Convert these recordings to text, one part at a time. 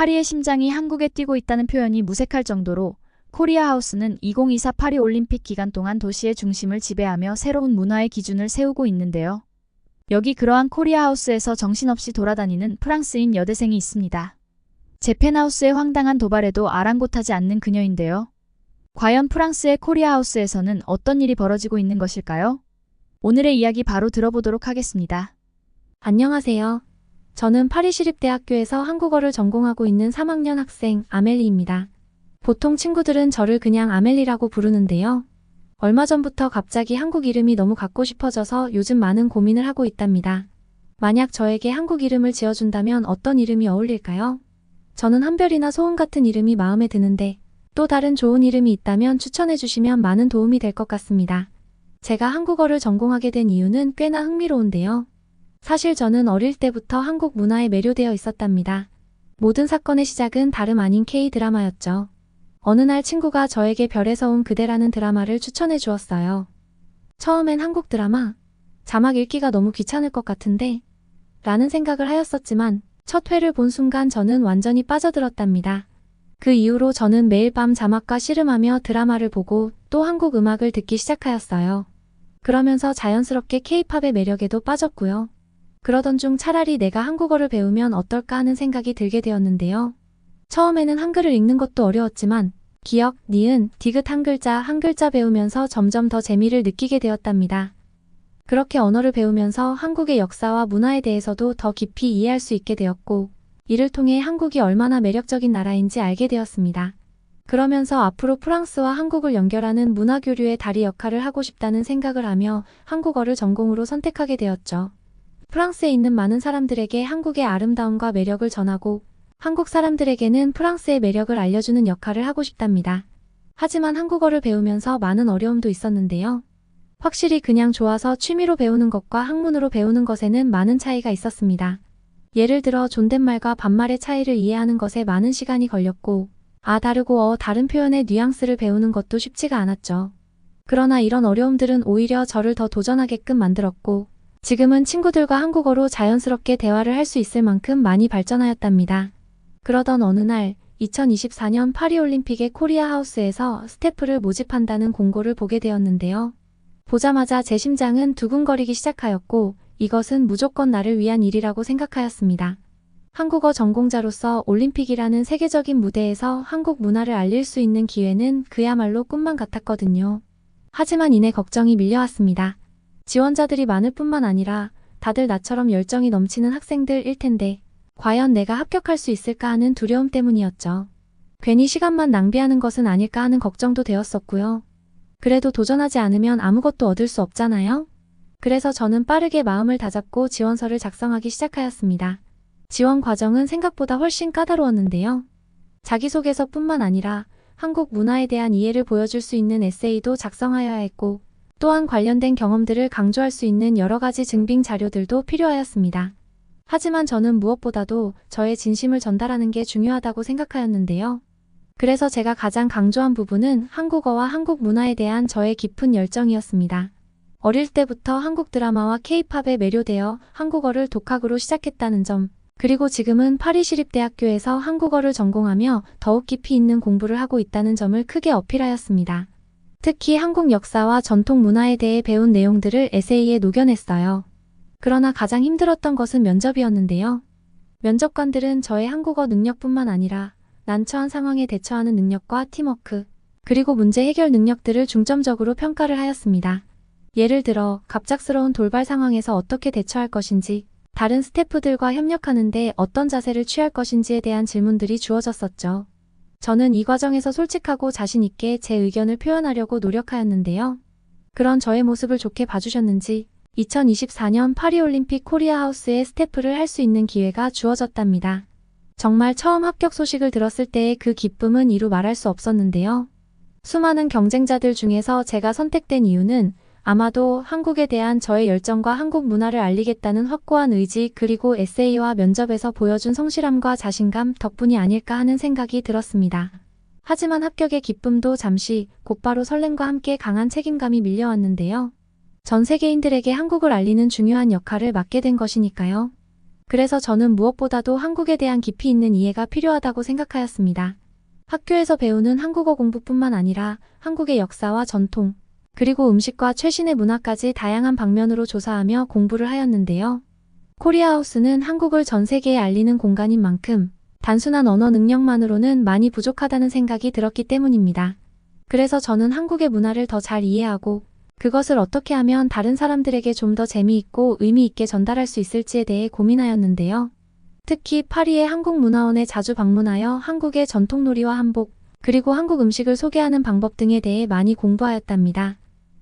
파리의 심장이 한국에 뛰고 있다는 표현이 무색할 정도로 코리아 하우스는 2024 파리 올림픽 기간 동안 도시의 중심을 지배하며 새로운 문화의 기준을 세우고 있는데요. 여기 그러한 코리아 하우스에서 정신없이 돌아다니는 프랑스인 여대생이 있습니다. 제 펜하우스의 황당한 도발에도 아랑곳하지 않는 그녀인데요. 과연 프랑스의 코리아 하우스에서는 어떤 일이 벌어지고 있는 것일까요? 오늘의 이야기 바로 들어보도록 하겠습니다. 안녕하세요. 저는 파리시립대학교에서 한국어를 전공하고 있는 3학년 학생 아멜리입니다. 보통 친구들은 저를 그냥 아멜리라고 부르는데요. 얼마 전부터 갑자기 한국 이름이 너무 갖고 싶어져서 요즘 많은 고민을 하고 있답니다. 만약 저에게 한국 이름을 지어준다면 어떤 이름이 어울릴까요? 저는 한별이나 소은 같은 이름이 마음에 드는데 또 다른 좋은 이름이 있다면 추천해 주시면 많은 도움이 될 것 같습니다. 제가 한국어를 전공하게 된 이유는 꽤나 흥미로운데요. 사실 저는 어릴 때부터 한국 문화에 매료되어 있었답니다. 모든 사건의 시작은 다름 아닌 K-드라마였죠. 어느 날 친구가 저에게 별에서 온 그대라는 드라마를 추천해 주었어요. 처음엔 한국 드라마, 자막 읽기가 너무 귀찮을 것 같은데, 라는 생각을 하였었지만, 첫 회를 본 순간 저는 완전히 빠져들었답니다. 그 이후로 저는 매일 밤 자막과 씨름하며 드라마를 보고 또 한국 음악을 듣기 시작하였어요. 그러면서 자연스럽게 케이팝의 매력에도 빠졌고요. 그러던 중 차라리 내가 한국어를 배우면 어떨까 하는 생각이 들게 되었는데요. 처음에는 한글을 읽는 것도 어려웠지만 기역, 니은, 디귿 한 글자 한 글자 배우면서 점점 더 재미를 느끼게 되었답니다. 그렇게 언어를 배우면서 한국의 역사와 문화에 대해서도 더 깊이 이해할 수 있게 되었고 이를 통해 한국이 얼마나 매력적인 나라인지 알게 되었습니다. 그러면서 앞으로 프랑스와 한국을 연결하는 문화교류의 다리 역할을 하고 싶다는 생각을 하며 한국어를 전공으로 선택하게 되었죠. 프랑스에 있는 많은 사람들에게 한국의 아름다움과 매력을 전하고 한국 사람들에게는 프랑스의 매력을 알려주는 역할을 하고 싶답니다. 하지만 한국어를 배우면서 많은 어려움도 있었는데요. 확실히 그냥 좋아서 취미로 배우는 것과 학문으로 배우는 것에는 많은 차이가 있었습니다. 예를 들어 존댓말과 반말의 차이를 이해하는 것에 많은 시간이 걸렸고, 아 다르고 어 다른 표현의 뉘앙스를 배우는 것도 쉽지가 않았죠. 그러나 이런 어려움들은 오히려 저를 더 도전하게끔 만들었고, 지금은 친구들과 한국어로 자연스럽게 대화를 할 수 있을 만큼 많이 발전하였답니다. 그러던 어느 날 2024년 파리올림픽의 코리아 하우스에서 스태프를 모집한다는 공고를 보게 되었는데요. 보자마자 제 심장은 두근거리기 시작하였고 이것은 무조건 나를 위한 일이라고 생각하였습니다. 한국어 전공자로서 올림픽이라는 세계적인 무대에서 한국 문화를 알릴 수 있는 기회는 그야말로 꿈만 같았거든요. 하지만 이내 걱정이 밀려왔습니다. 지원자들이 많을 뿐만 아니라 다들 나처럼 열정이 넘치는 학생들일 텐데 과연 내가 합격할 수 있을까 하는 두려움 때문이었죠. 괜히 시간만 낭비하는 것은 아닐까 하는 걱정도 되었었고요. 그래도 도전하지 않으면 아무것도 얻을 수 없잖아요? 그래서 저는 빠르게 마음을 다잡고 지원서를 작성하기 시작하였습니다. 지원 과정은 생각보다 훨씬 까다로웠는데요. 자기소개서뿐만 아니라 한국 문화에 대한 이해를 보여줄 수 있는 에세이도 작성하여야 했고, 또한 관련된 경험들을 강조할 수 있는 여러 가지 증빙 자료들도 필요하였습니다. 하지만 저는 무엇보다도 저의 진심을 전달하는 게 중요하다고 생각하였는데요. 그래서 제가 가장 강조한 부분은 한국어와 한국 문화에 대한 저의 깊은 열정이었습니다. 어릴 때부터 한국 드라마와 케이팝에 매료되어 한국어를 독학으로 시작했다는 점, 그리고 지금은 파리시립대학교에서 한국어를 전공하며 더욱 깊이 있는 공부를 하고 있다는 점을 크게 어필하였습니다. 특히 한국 역사와 전통 문화에 대해 배운 내용들을 에세이에 녹여냈어요. 그러나 가장 힘들었던 것은 면접이었는데요. 면접관들은 저의 한국어 능력뿐만 아니라 난처한 상황에 대처하는 능력과 팀워크, 그리고 문제 해결 능력들을 중점적으로 평가를 하였습니다. 예를 들어 갑작스러운 돌발 상황에서 어떻게 대처할 것인지, 다른 스태프들과 협력하는데 어떤 자세를 취할 것인지에 대한 질문들이 주어졌었죠. 저는 이 과정에서 솔직하고 자신있게 제 의견을 표현하려고 노력하였는데요. 그런 저의 모습을 좋게 봐주셨는지 2024년 파리올림픽 코리아 하우스의 스태프를 할 수 있는 기회가 주어졌답니다. 정말 처음 합격 소식을 들었을 때의 그 기쁨은 이루 말할 수 없었는데요. 수많은 경쟁자들 중에서 제가 선택된 이유는 아마도 한국에 대한 저의 열정과 한국 문화를 알리겠다는 확고한 의지 그리고 에세이와 면접에서 보여준 성실함과 자신감 덕분이 아닐까 하는 생각이 들었습니다. 하지만 합격의 기쁨도 잠시 곧바로 설렘과 함께 강한 책임감이 밀려왔는데요. 전 세계인들에게 한국을 알리는 중요한 역할을 맡게 된 것이니까요. 그래서 저는 무엇보다도 한국에 대한 깊이 있는 이해가 필요하다고 생각하였습니다. 학교에서 배우는 한국어 공부뿐만 아니라 한국의 역사와 전통, 그리고 음식과 최신의 문화까지 다양한 방면으로 조사하며 공부를 하였는데요. 코리아하우스는 한국을 전 세계에 알리는 공간인 만큼 단순한 언어 능력만으로는 많이 부족하다는 생각이 들었기 때문입니다. 그래서 저는 한국의 문화를 더 잘 이해하고 그것을 어떻게 하면 다른 사람들에게 좀 더 재미있고 의미 있게 전달할 수 있을지에 대해 고민하였는데요. 특히 파리의 한국문화원에 자주 방문하여 한국의 전통놀이와 한복, 그리고 한국 음식을 소개하는 방법 등에 대해 많이 공부하였답니다.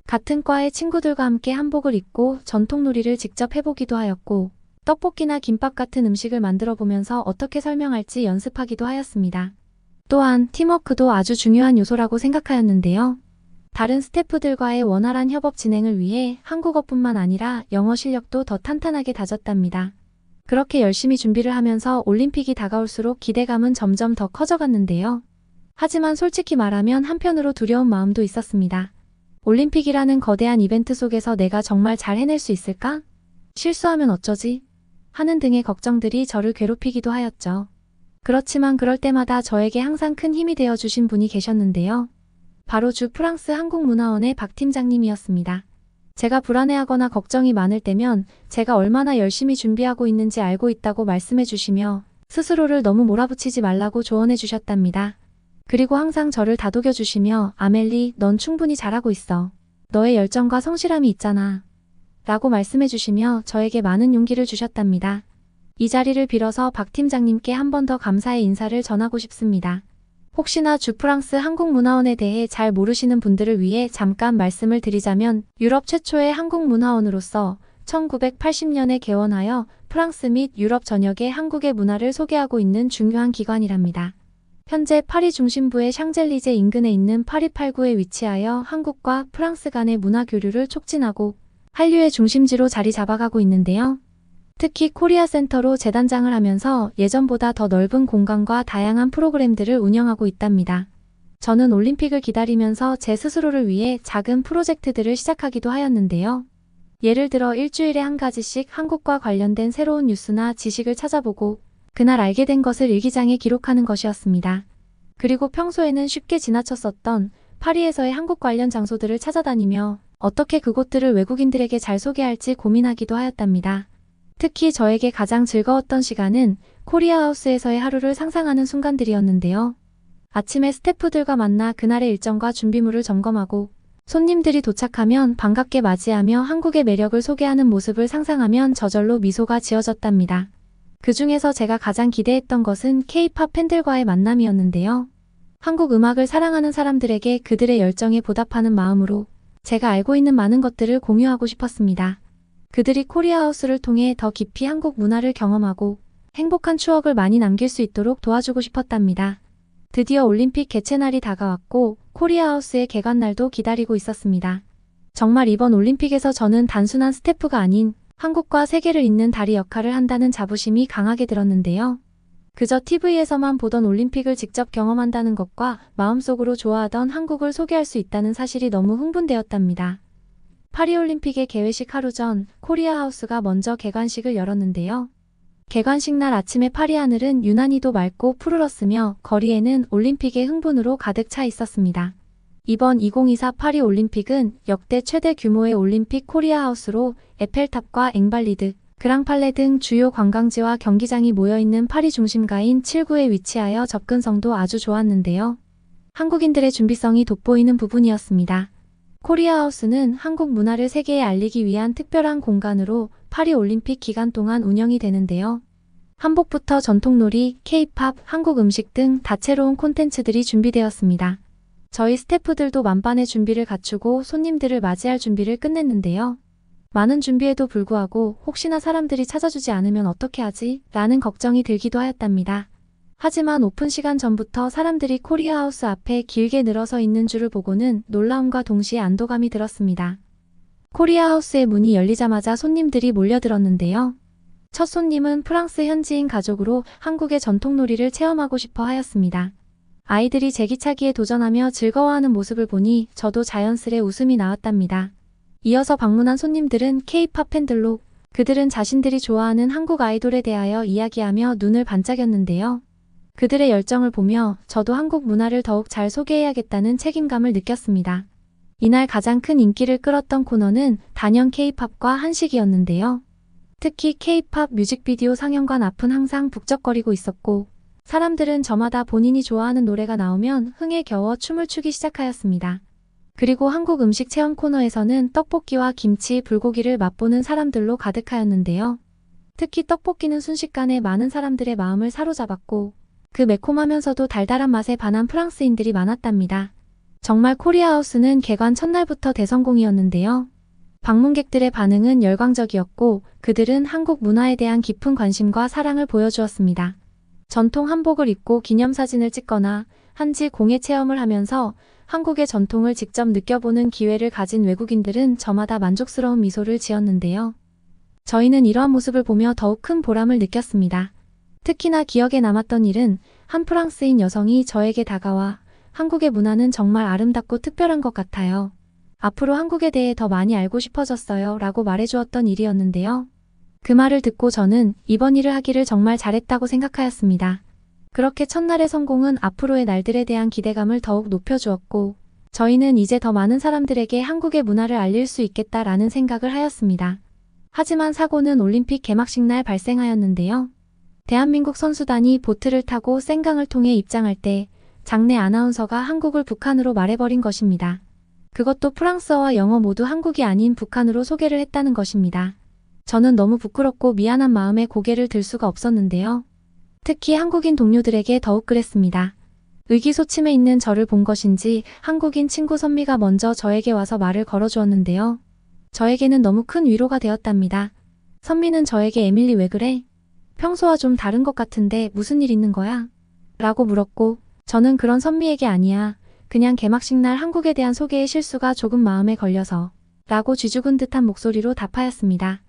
같은 과의 친구들과 함께 한복을 입고 전통놀이를 직접 해보기도 하였고, 떡볶이나 김밥 같은 음식을 만들어 보면서 어떻게 설명할지 연습하기도 하였습니다. 또한 팀워크도 아주 중요한 요소라고 생각하였는데요. 다른 스태프들과의 원활한 협업 진행을 위해 한국어뿐만 아니라 영어 실력도 더 탄탄하게 다졌답니다. 그렇게 열심히 준비를 하면서 올림픽이 다가올수록 기대감은 점점 더 커져갔는데요. 하지만 솔직히 말하면 한편으로 두려운 마음도 있었습니다. 올림픽이라는 거대한 이벤트 속에서 내가 정말 잘 해낼 수 있을까? 실수하면 어쩌지? 하는 등의 걱정들이 저를 괴롭히기도 하였죠. 그렇지만 그럴 때마다 저에게 항상 큰 힘이 되어 주신 분이 계셨는데요. 바로 주 프랑스 한국문화원의 박 팀장님이었습니다. 제가 불안해하거나 걱정이 많을 때면 제가 얼마나 열심히 준비하고 있는지 알고 있다고 말씀해 주시며 스스로를 너무 몰아붙이지 말라고 조언해 주셨답니다. 그리고 항상 저를 다독여 주시며 아멜리, 넌 충분히 잘하고 있어. 너의 열정과 성실함이 있잖아. 라고 말씀해 주시며 저에게 많은 용기를 주셨답니다. 이 자리를 빌어서 박 팀장님께 한 번 더 감사의 인사를 전하고 싶습니다. 혹시나 주프랑스 한국문화원에 대해 잘 모르시는 분들을 위해 잠깐 말씀을 드리자면 유럽 최초의 한국문화원으로서 1980년에 개원하여 프랑스 및 유럽 전역의 한국의 문화를 소개하고 있는 중요한 기관이랍니다. 현재 파리 중심부의 샹젤리제 인근에 있는 파리 8구에 위치하여 한국과 프랑스 간의 문화 교류를 촉진하고 한류의 중심지로 자리 잡아가고 있는데요. 특히 코리아 센터로 재단장을 하면서 예전보다 더 넓은 공간과 다양한 프로그램들을 운영하고 있답니다. 저는 올림픽을 기다리면서 제 스스로를 위해 작은 프로젝트들을 시작하기도 하였는데요. 예를 들어 일주일에 한 가지씩 한국과 관련된 새로운 뉴스나 지식을 찾아보고 그날 알게 된 것을 일기장에 기록하는 것이었습니다. 그리고 평소에는 쉽게 지나쳤었던 파리에서의 한국 관련 장소들을 찾아다니며 어떻게 그곳들을 외국인들에게 잘 소개할지 고민하기도 하였답니다. 특히 저에게 가장 즐거웠던 시간은 코리아 하우스에서의 하루를 상상하는 순간들이었는데요. 아침에 스태프들과 만나 그날의 일정과 준비물을 점검하고 손님들이 도착하면 반갑게 맞이하며 한국의 매력을 소개하는 모습을 상상하면 저절로 미소가 지어졌답니다. 그 중에서 제가 가장 기대했던 것은 K-팝 팬들과의 만남이었는데요. 한국 음악을 사랑하는 사람들에게 그들의 열정에 보답하는 마음으로 제가 알고 있는 많은 것들을 공유하고 싶었습니다. 그들이 코리아 하우스를 통해 더 깊이 한국 문화를 경험하고 행복한 추억을 많이 남길 수 있도록 도와주고 싶었답니다. 드디어 올림픽 개최 날이 다가왔고 코리아 하우스의 개관 날도 기다리고 있었습니다. 정말 이번 올림픽에서 저는 단순한 스태프가 아닌 한국과 세계를 잇는 다리 역할을 한다는 자부심이 강하게 들었는데요. 그저 TV에서만 보던 올림픽을 직접 경험한다는 것과 마음속으로 좋아하던 한국을 소개할 수 있다는 사실이 너무 흥분되었답니다. 파리올림픽의 개회식 하루 전 코리아 하우스가 먼저 개관식을 열었는데요. 개관식 날 아침에 파리 하늘은 유난히도 맑고 푸르렀으며 거리에는 올림픽의 흥분으로 가득 차 있었습니다. 이번 2024 파리 올림픽은 역대 최대 규모의 올림픽 코리아 하우스로 에펠탑과 앵발리드, 그랑팔레 등 주요 관광지와 경기장이 모여있는 파리 중심가인 7구에 위치하여 접근성도 아주 좋았는데요. 한국인들의 준비성이 돋보이는 부분이었습니다. 코리아 하우스는 한국 문화를 세계에 알리기 위한 특별한 공간으로 파리 올림픽 기간 동안 운영이 되는데요. 한복부터 전통놀이, 케이팝, 한국 음식 등 다채로운 콘텐츠들이 준비되었습니다. 저희 스태프들도 만반의 준비를 갖추고 손님들을 맞이할 준비를 끝냈는데요. 많은 준비에도 불구하고 혹시나 사람들이 찾아주지 않으면 어떻게 하지? 라는 걱정이 들기도 하였답니다. 하지만 오픈 시간 전부터 사람들이 코리아 하우스 앞에 길게 늘어서 있는 줄을 보고는 놀라움과 동시에 안도감이 들었습니다. 코리아 하우스의 문이 열리자마자 손님들이 몰려들었는데요. 첫 손님은 프랑스 현지인 가족으로 한국의 전통놀이를 체험하고 싶어 하였습니다. 아이들이 제기차기에 도전하며 즐거워하는 모습을 보니 저도 자연스레 웃음이 나왔답니다. 이어서 방문한 손님들은 K-팝 팬들로 그들은 자신들이 좋아하는 한국 아이돌에 대하여 이야기하며 눈을 반짝였는데요. 그들의 열정을 보며 저도 한국 문화를 더욱 잘 소개해야겠다는 책임감을 느꼈습니다. 이날 가장 큰 인기를 끌었던 코너는 단연 K-팝과 한식이었는데요. 특히 K-팝 뮤직비디오 상영관 앞은 항상 북적거리고 있었고, 사람들은 저마다 본인이 좋아하는 노래가 나오면 흥에 겨워 춤을 추기 시작하였습니다. 그리고 한국 음식 체험 코너에서는 떡볶이와 김치, 불고기를 맛보는 사람들로 가득하였는데요. 특히 떡볶이는 순식간에 많은 사람들의 마음을 사로잡았고, 그 매콤하면서도 달달한 맛에 반한 프랑스인들이 많았답니다. 정말 코리아하우스는 개관 첫날부터 대성공이었는데요. 방문객들의 반응은 열광적이었고 그들은 한국 문화에 대한 깊은 관심과 사랑을 보여주었습니다. 전통 한복을 입고 기념사진을 찍거나 한지 공예 체험을 하면서 한국의 전통을 직접 느껴보는 기회를 가진 외국인들은 저마다 만족스러운 미소를 지었는데요. 저희는 이러한 모습을 보며 더욱 큰 보람을 느꼈습니다. 특히나 기억에 남았던 일은 한 프랑스인 여성이 저에게 다가와 한국의 문화는 정말 아름답고 특별한 것 같아요. 앞으로 한국에 대해 더 많이 알고 싶어졌어요. 라고 말해주었던 일이었는데요. 그 말을 듣고 저는 이번 일을 하기를 정말 잘했다고 생각하였습니다. 그렇게 첫날의 성공은 앞으로의 날들에 대한 기대감을 더욱 높여주었고, 저희는 이제 더 많은 사람들에게 한국의 문화를 알릴 수 있겠다라는 생각을 하였습니다. 하지만 사고는 올림픽 개막식 날 발생하였는데요. 대한민국 선수단이 보트를 타고 센강을 통해 입장할 때 장내 아나운서가 한국을 북한으로 말해버린 것입니다. 그것도 프랑스어와 영어 모두 한국이 아닌 북한으로 소개를 했다는 것입니다. 저는 너무 부끄럽고 미안한 마음에 고개를 들 수가 없었는데요. 특히 한국인 동료들에게 더욱 그랬습니다. 의기소침해 있는 저를 본 것인지 한국인 친구 선미가 먼저 저에게 와서 말을 걸어주었는데요. 저에게는 너무 큰 위로가 되었답니다. 선미는 저에게 에밀리 왜 그래? 평소와 좀 다른 것 같은데 무슨 일 있는 거야? 라고 물었고, 저는 그런 선미에게 아니야. 그냥 개막식 날 한국에 대한 소개의 실수가 조금 마음에 걸려서. 라고 쥐죽은 듯한 목소리로 답하였습니다.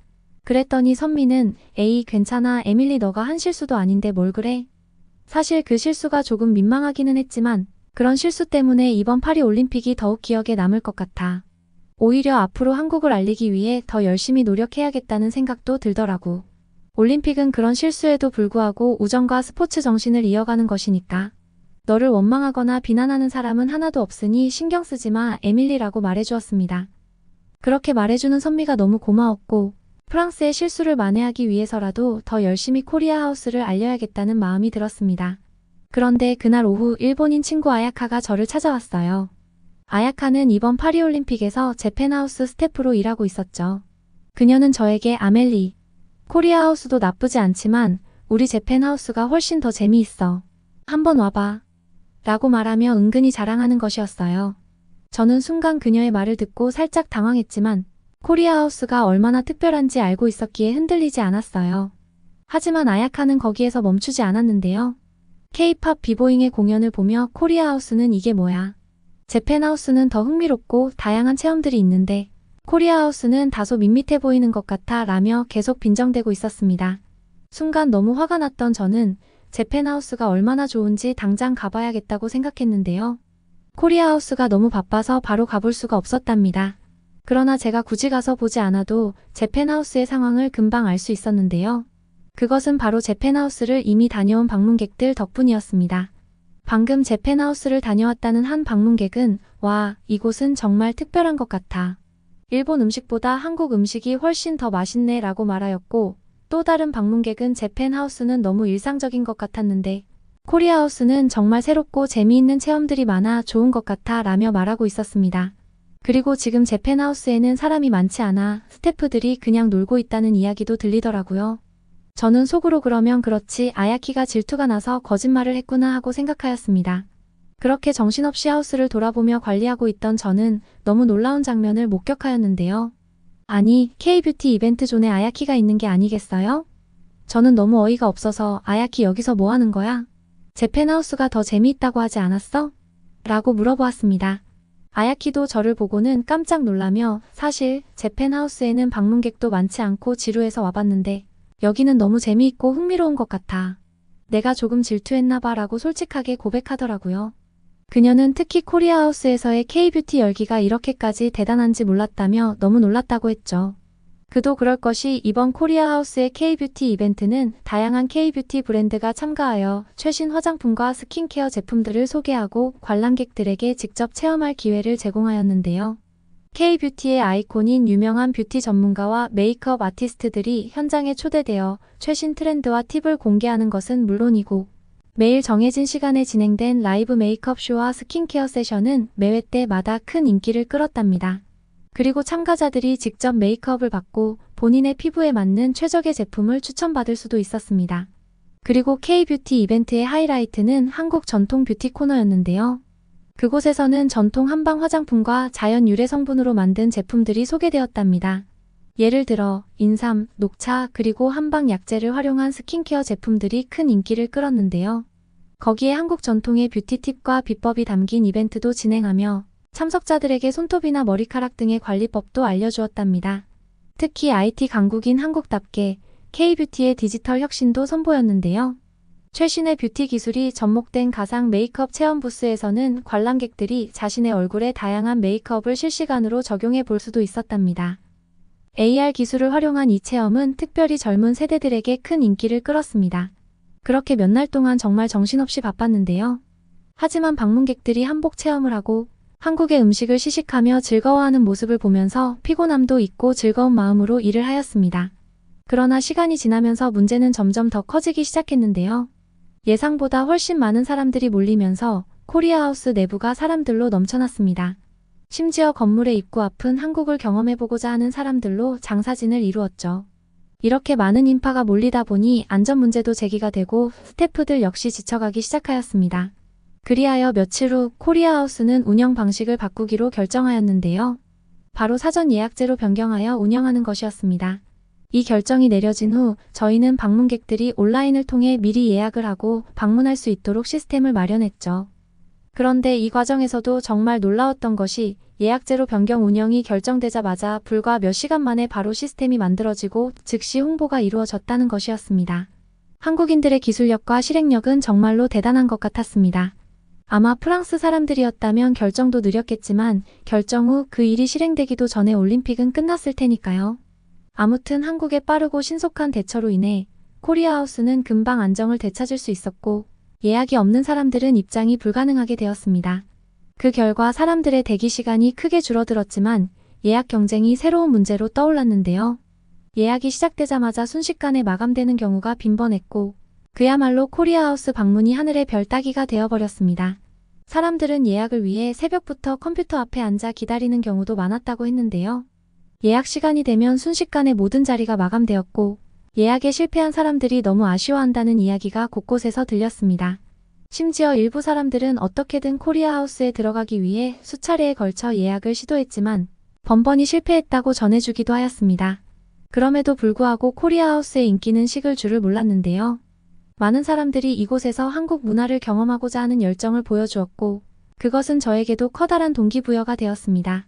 그랬더니 선미는 에이 괜찮아 에밀리 너가 한 실수도 아닌데 뭘 그래? 사실 그 실수가 조금 민망하기는 했지만 그런 실수 때문에 이번 파리 올림픽이 더욱 기억에 남을 것 같아. 오히려 앞으로 한국을 알리기 위해 더 열심히 노력해야겠다는 생각도 들더라고. 올림픽은 그런 실수에도 불구하고 우정과 스포츠 정신을 이어가는 것이니까. 너를 원망하거나 비난하는 사람은 하나도 없으니 신경 쓰지 마, 에밀리라고 말해주었습니다. 그렇게 말해주는 선미가 너무 고마웠고, 프랑스의 실수를 만회하기 위해서라도 더 열심히 코리아 하우스를 알려야겠다는 마음이 들었습니다. 그런데 그날 오후 일본인 친구 아야카가 저를 찾아왔어요. 아야카는 이번 파리올림픽에서 재팬하우스 스태프로 일하고 있었죠. 그녀는 저에게 아멜리, 코리아 하우스도 나쁘지 않지만 우리 재팬하우스가 훨씬 더 재미있어. 한번 와봐. 라고 말하며 은근히 자랑하는 것이었어요. 저는 순간 그녀의 말을 듣고 살짝 당황했지만 코리아 하우스가 얼마나 특별한지 알고 있었기에 흔들리지 않았어요. 하지만 아야카는 거기에서 멈추지 않았는데요. K-팝 비보잉의 공연을 보며 코리아 하우스는 이게 뭐야. 재팬 하우스는 더 흥미롭고 다양한 체험들이 있는데 코리아 하우스는 다소 밋밋해 보이는 것 같아 라며 계속 빈정대고 있었습니다. 순간 너무 화가 났던 저는 재팬 하우스가 얼마나 좋은지 당장 가봐야겠다고 생각했는데요. 코리아 하우스가 너무 바빠서 바로 가볼 수가 없었답니다. 그러나 제가 굳이 가서 보지 않아도 재팬하우스의 상황을 금방 알 수 있었는데요. 그것은 바로 재팬하우스를 이미 다녀온 방문객들 덕분이었습니다. 방금 재팬하우스를 다녀왔다는 한 방문객은 와, 이곳은 정말 특별한 것 같아. 일본 음식보다 한국 음식이 훨씬 더 맛있네 라고 말하였고 또 다른 방문객은 재팬하우스는 너무 일상적인 것 같았는데 코리아하우스는 정말 새롭고 재미있는 체험들이 많아 좋은 것 같아 라며 말하고 있었습니다. 그리고 지금 재팬하우스에는 사람이 많지 않아 스태프들이 그냥 놀고 있다는 이야기도 들리더라고요. 저는 속으로 그러면 그렇지 아야키가 질투가 나서 거짓말을 했구나 하고 생각하였습니다. 그렇게 정신없이 하우스를 돌아보며 관리하고 있던 저는 너무 놀라운 장면을 목격하였는데요. 아니, K-뷰티 이벤트 존에 아야키가 있는 게 아니겠어요? 저는 너무 어이가 없어서 아야키 여기서 뭐 하는 거야? 재팬하우스가 더 재미있다고 하지 않았어? 라고 물어보았습니다. 아야키도 저를 보고는 깜짝 놀라며 사실 재팬하우스에는 방문객도 많지 않고 지루해서 와봤는데 여기는 너무 재미있고 흥미로운 것 같아. 내가 조금 질투했나 봐 라고 솔직하게 고백하더라고요. 그녀는 특히 코리아하우스에서의 K-뷰티 열기가 이렇게까지 대단한지 몰랐다며 너무 놀랐다고 했죠. 그도 그럴 것이 이번 코리아 하우스의 K-뷰티 이벤트는 다양한 K-뷰티 브랜드가 참가하여 최신 화장품과 스킨케어 제품들을 소개하고 관람객들에게 직접 체험할 기회를 제공하였는데요. K-뷰티의 아이콘인 유명한 뷰티 전문가와 메이크업 아티스트들이 현장에 초대되어 최신 트렌드와 팁을 공개하는 것은 물론이고 매일 정해진 시간에 진행된 라이브 메이크업 쇼와 스킨케어 세션은 매회 때마다 큰 인기를 끌었답니다. 그리고 참가자들이 직접 메이크업을 받고 본인의 피부에 맞는 최적의 제품을 추천받을 수도 있었습니다. 그리고 K-뷰티 이벤트의 하이라이트는 한국 전통 뷰티 코너였는데요. 그곳에서는 전통 한방 화장품과 자연 유래 성분으로 만든 제품들이 소개되었답니다. 예를 들어 인삼, 녹차, 그리고 한방 약재를 활용한 스킨케어 제품들이 큰 인기를 끌었는데요. 거기에 한국 전통의 뷰티 팁과 비법이 담긴 이벤트도 진행하며 참석자들에게 손톱이나 머리카락 등의 관리법도 알려주었답니다. 특히 IT 강국인 한국답게 K-뷰티의 디지털 혁신도 선보였는데요. 최신의 뷰티 기술이 접목된 가상 메이크업 체험 부스에서는 관람객들이 자신의 얼굴에 다양한 메이크업을 실시간으로 적용해 볼 수도 있었답니다. AR 기술을 활용한 이 체험은 특별히 젊은 세대들에게 큰 인기를 끌었습니다. 그렇게 몇 날 동안 정말 정신없이 바빴는데요. 하지만 방문객들이 한복 체험을 하고 한국의 음식을 시식하며 즐거워하는 모습을 보면서 피곤함도 잊고 즐거운 마음으로 일을 하였습니다. 그러나 시간이 지나면서 문제는 점점 더 커지기 시작했는데요. 예상보다 훨씬 많은 사람들이 몰리면서 코리아 하우스 내부가 사람들로 넘쳐났습니다. 심지어 건물의 입구 앞은 한국을 경험해보고자 하는 사람들로 장사진을 이루었죠. 이렇게 많은 인파가 몰리다 보니 안전 문제도 제기가 되고 스태프들 역시 지쳐가기 시작하였습니다. 그리하여 며칠 후 코리아 하우스는 운영 방식을 바꾸기로 결정하였는데요. 바로 사전 예약제로 변경하여 운영하는 것이었습니다. 이 결정이 내려진 후 저희는 방문객들이 온라인을 통해 미리 예약을 하고 방문할 수 있도록 시스템을 마련했죠. 그런데 이 과정에서도 정말 놀라웠던 것이 예약제로 변경 운영이 결정되자마자 불과 몇 시간 만에 바로 시스템이 만들어지고 즉시 홍보가 이루어졌다는 것이었습니다. 한국인들의 기술력과 실행력은 정말로 대단한 것 같았습니다. 아마 프랑스 사람들이었다면 결정도 느렸겠지만 결정 후 그 일이 실행되기도 전에 올림픽은 끝났을 테니까요. 아무튼 한국의 빠르고 신속한 대처로 인해 코리아 하우스는 금방 안정을 되찾을 수 있었고 예약이 없는 사람들은 입장이 불가능하게 되었습니다. 그 결과 사람들의 대기 시간이 크게 줄어들었지만 예약 경쟁이 새로운 문제로 떠올랐는데요. 예약이 시작되자마자 순식간에 마감되는 경우가 빈번했고 그야말로 코리아 하우스 방문이 하늘의 별 따기가 되어버렸습니다. 사람들은 예약을 위해 새벽부터 컴퓨터 앞에 앉아 기다리는 경우도 많았다고 했는데요. 예약 시간이 되면 순식간에 모든 자리가 마감되었고 예약에 실패한 사람들이 너무 아쉬워한다는 이야기가 곳곳에서 들렸습니다. 심지어 일부 사람들은 어떻게든 코리아 하우스에 들어가기 위해 수차례에 걸쳐 예약을 시도했지만 번번이 실패했다고 전해주기도 하였습니다. 그럼에도 불구하고 코리아 하우스의 인기는 식을 줄을 몰랐는데요. 많은 사람들이 이곳에서 한국 문화를 경험하고자 하는 열정을 보여주었고 그것은 저에게도 커다란 동기부여가 되었습니다.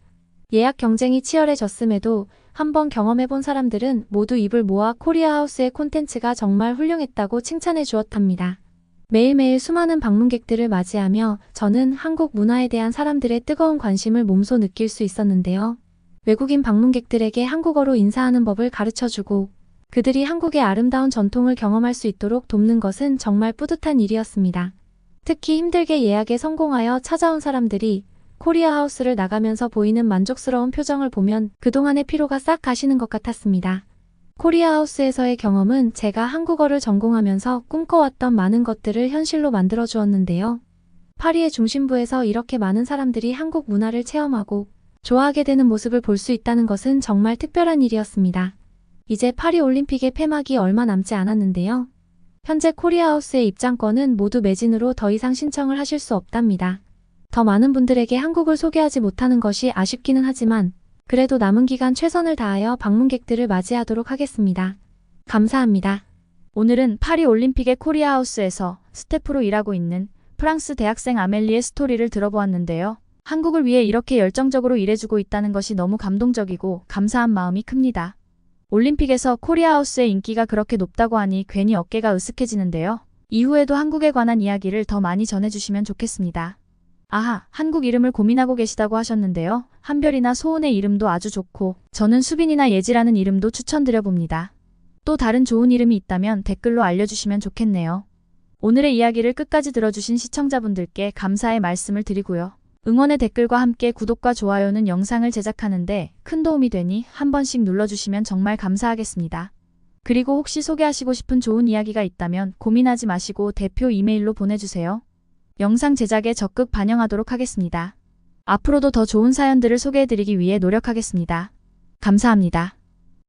예약 경쟁이 치열해졌음에도 한번 경험해본 사람들은 모두 입을 모아 코리아 하우스의 콘텐츠가 정말 훌륭했다고 칭찬해 주었답니다. 매일매일 수많은 방문객들을 맞이하며 저는 한국 문화에 대한 사람들의 뜨거운 관심을 몸소 느낄 수 있었는데요. 외국인 방문객들에게 한국어로 인사하는 법을 가르쳐 주고 그들이 한국의 아름다운 전통을 경험할 수 있도록 돕는 것은 정말 뿌듯한 일이었습니다. 특히 힘들게 예약에 성공하여 찾아온 사람들이 코리아 하우스를 나가면서 보이는 만족스러운 표정을 보면 그동안의 피로가 싹 가시는 것 같았습니다. 코리아 하우스에서의 경험은 제가 한국어를 전공하면서 꿈꿔왔던 많은 것들을 현실로 만들어 주었는데요. 파리의 중심부에서 이렇게 많은 사람들이 한국 문화를 체험하고 좋아하게 되는 모습을 볼 수 있다는 것은 정말 특별한 일이었습니다. 이제 파리 올림픽의 폐막이 얼마 남지 않았는데요. 현재 코리아 하우스의 입장권은 모두 매진으로 더 이상 신청을 하실 수 없답니다. 더 많은 분들에게 한국을 소개하지 못하는 것이 아쉽기는 하지만 그래도 남은 기간 최선을 다하여 방문객들을 맞이하도록 하겠습니다. 감사합니다. 오늘은 파리 올림픽의 코리아 하우스에서 스태프로 일하고 있는 프랑스 대학생 아멜리의 스토리를 들어보았는데요. 한국을 위해 이렇게 열정적으로 일해주고 있다는 것이 너무 감동적이고 감사한 마음이 큽니다. 올림픽에서 코리아 하우스의 인기가 그렇게 높다고 하니 괜히 어깨가 으쓱해지는데요. 이후에도 한국에 관한 이야기를 더 많이 전해주시면 좋겠습니다. 아하, 한국 이름을 고민하고 계시다고 하셨는데요. 한별이나 소은의 이름도 아주 좋고, 저는 수빈이나 예지라는 이름도 추천드려 봅니다. 또 다른 좋은 이름이 있다면 댓글로 알려주시면 좋겠네요. 오늘의 이야기를 끝까지 들어주신 시청자분들께 감사의 말씀을 드리고요. 응원의 댓글과 함께 구독과 좋아요는 영상을 제작하는데 큰 도움이 되니 한 번씩 눌러주시면 정말 감사하겠습니다. 그리고 혹시 소개하시고 싶은 좋은 이야기가 있다면 고민하지 마시고 대표 이메일로 보내주세요. 영상 제작에 적극 반영하도록 하겠습니다. 앞으로도 더 좋은 사연들을 소개해드리기 위해 노력하겠습니다. 감사합니다.